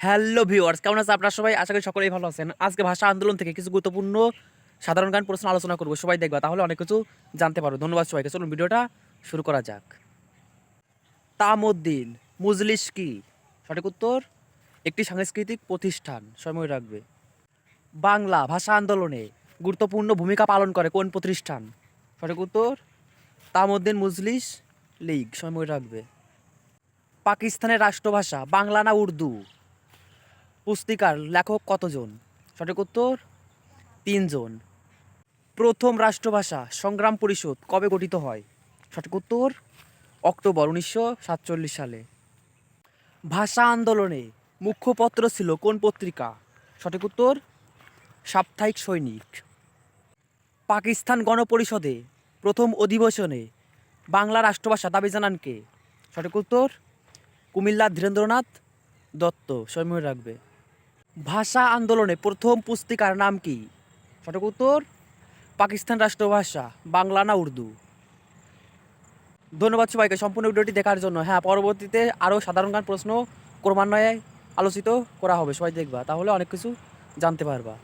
Hello viewers, কেমন আছে আপনারা সবাই? আশা করি সকলেই ভালো আছেন। আজকে ভাষা আন্দোলন থেকে কিছু গুরুত্বপূর্ণ সাধারণ গান প্রশ্ন আলোচনা করব। সবাই দেখবা, তাহলে অনেক কিছু জানতে পারো ধন্যবাদ সবাইকে। চলুন ভিডিওটা শুরু করা যাক। তামদ্দিন, মুজলিস কি? সঠিক উত্তর, একটি সাংস্কৃতিক প্রতিষ্ঠান, সময় রাখবে। বাংলা ভাষা আন্দোলনে গুরুত্বপূর্ণ ভূমিকা পালন করে কোন প্রতিষ্ঠান? সঠিক উত্তর, তামদ্দিন মুজলিস লীগ, সময় রাখবে। পাকিস্তানের রাষ্ট্রভাষা, বাংলা না উর্দু? পুস্তিকার লেখক কতজন? সঠিক উত্তর, তিনজন। প্রথম রাষ্ট্রভাষা সংগ্রাম পরিষদ কবে গঠিত হয়? সঠিক উত্তর, অক্টোবর উনিশশো সাতচল্লিশ সালে। ভাষা আন্দোলনে মুখ্যপত্র ছিল কোন পত্রিকা? সঠিক উত্তর, সাপ্তাহিক সৈনিক। পাকিস্তান গণপরিষদে প্রথম অধিবেশনে বাংলা রাষ্ট্রভাষা দাবি জানান কে? সঠিক উত্তর কুমিল্লা ধীরেন্দ্রনাথ দত্ত। সময় রাখবে। ভাষা আন্দোলনে প্রথম পুস্তিকার নাম কি? সঠিক উত্তর, পাকিস্তান রাষ্ট্রভাষা বাংলা না উর্দু। ধন্যবাদ সবাইকে সম্পূর্ণ ভিডিওটি দেখার জন্য। হ্যাঁ পরবর্তীতে আরও সাধারণ জ্ঞান প্রশ্ন ক্রমান্বয়ে আলোচিত করা হবে। সবাই দেখবা, তাহলে অনেক কিছু জানতে পারবা।